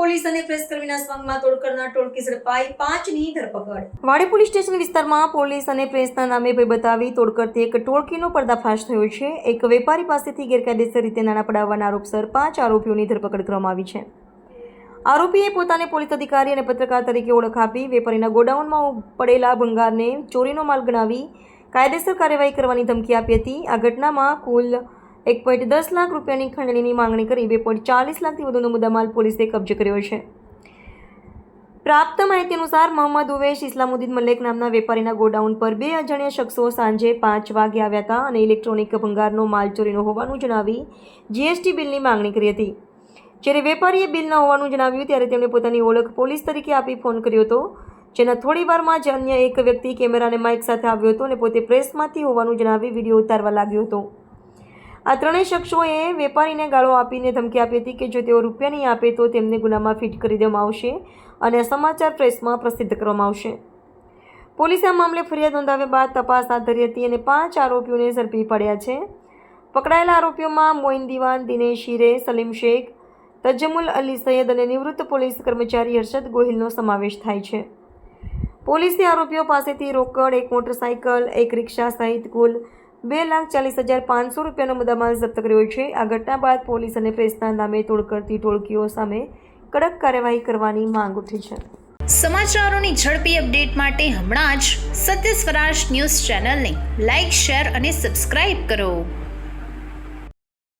Police અને press કર્મીના સ્વાંગમાં તોડ કરનાર ટોળકી ઝડપાઈ પાંચની ધરપકડ. વાડી પોલીસ સ્ટેશન વિસ્તારમાં પોલીસ અને પ્રેસના નામે ભય બતાવી તોડ કરતી એક ટોળકીનો પર્દાફાશ થયો છે. એક વેપારી પાસેથી ગેરકાયદેસર રીતે નાણાં પડાવવાના આરોપસર પાંચ આરોપીઓની ધરપકડ કરવામાં આવી છે. આરોપીએ પોતાને પોલીસ અધિકારી અને પત્રકાર તરીકે ઓળખ આપી વેપારીના ગોડાઉનમાં પડેલા ભંગારને ચોરીનો માલ ગણાવી કાયદેસર કાર્યવાહી કરવાની ધમકી આપી હતી. આ ઘટનામાં કુલ એક પોઈન્ટ દસ લાખ રૂપિયાની ખંડણીની માંગણી કરી બે પોઈન્ટ ચાલીસ લાખથી વધુનો મુદ્દામાલ પોલીસે કબજે કર્યો છે. પ્રાપ્ત માહિતી અનુસાર મોહમ્મદ ઉવેશ ઇસ્લામુદ્દીન મલેક નામના વેપારીના ગોડાઉન પર બે અજાણ્યા શખ્સો સાંજે પાંચ વાગે આવ્યા હતા અને ઇલેક્ટ્રોનિક ભંગારનો માલ ચોરીનો હોવાનું જણાવી જીએસટી બિલની માંગણી કરી હતી. જ્યારે વેપારીએ બિલ ન હોવાનું જણાવ્યું ત્યારે તેમણે પોતાની ઓળખ પોલીસ તરીકે આપી ફોન કર્યો હતો. જેના થોડી વારમાં જ અન્ય એક વ્યક્તિ કેમેરા અને માઇક સાથે આવ્યો હતો અને પોતે પ્રેસમાંથી હોવાનું જણાવી વીડિયો ઉતારવા લાગ્યો હતો. આ ત્રણેય શખ્સોએ વેપારીને ગાળો આપીને ધમકી આપી હતી કે જો તેઓ રૂપિયા નહીં આપે તો તેમને ગુનામાં ફિટ કરી દેવામાં આવશે અને સમાચાર પ્રેસમાં પ્રસિદ્ધ કરવામાં આવશે. પોલીસે આ મામલે ફરિયાદ નોંધાવ્યા બાદ તપાસ હાથ ધરી હતી અને પાંચ આરોપીઓને ઝડપી પડ્યા છે. પકડાયેલા આરોપીઓમાં મોઇન દિવાન, દિનેશ હીરે, સલીમ શેખ તજમુલ અલી સૈયદ અને નિવૃત્ત પોલીસ કર્મચારી હર્ષદ ગોહિલનો સમાવેશ થાય છે. પોલીસે આરોપીઓ પાસેથી રોકડ, એક મોટરસાઇકલ એક રિક્ષા સહિત કુલ બે લાખ ચાલીસ હજાર પાંચસો રૂપિયાનો મુદ્દામાલ જપ્ત કર્યો છે. આ ઘટના બાદ પોલીસ અને પ્રેસના નામે તોડ કરતી ટોળકીઓ સામે કડક કાર્યવાહી કરવાની માંગ ઉઠી છે. સમાચારોની ઝડપી અપડેટ માટે હમણાં જ સત્ય સ્વરાજ ન્યૂઝ ચેનલને લાઇક શેર અને સબસ્ક્રાઇબ કરો.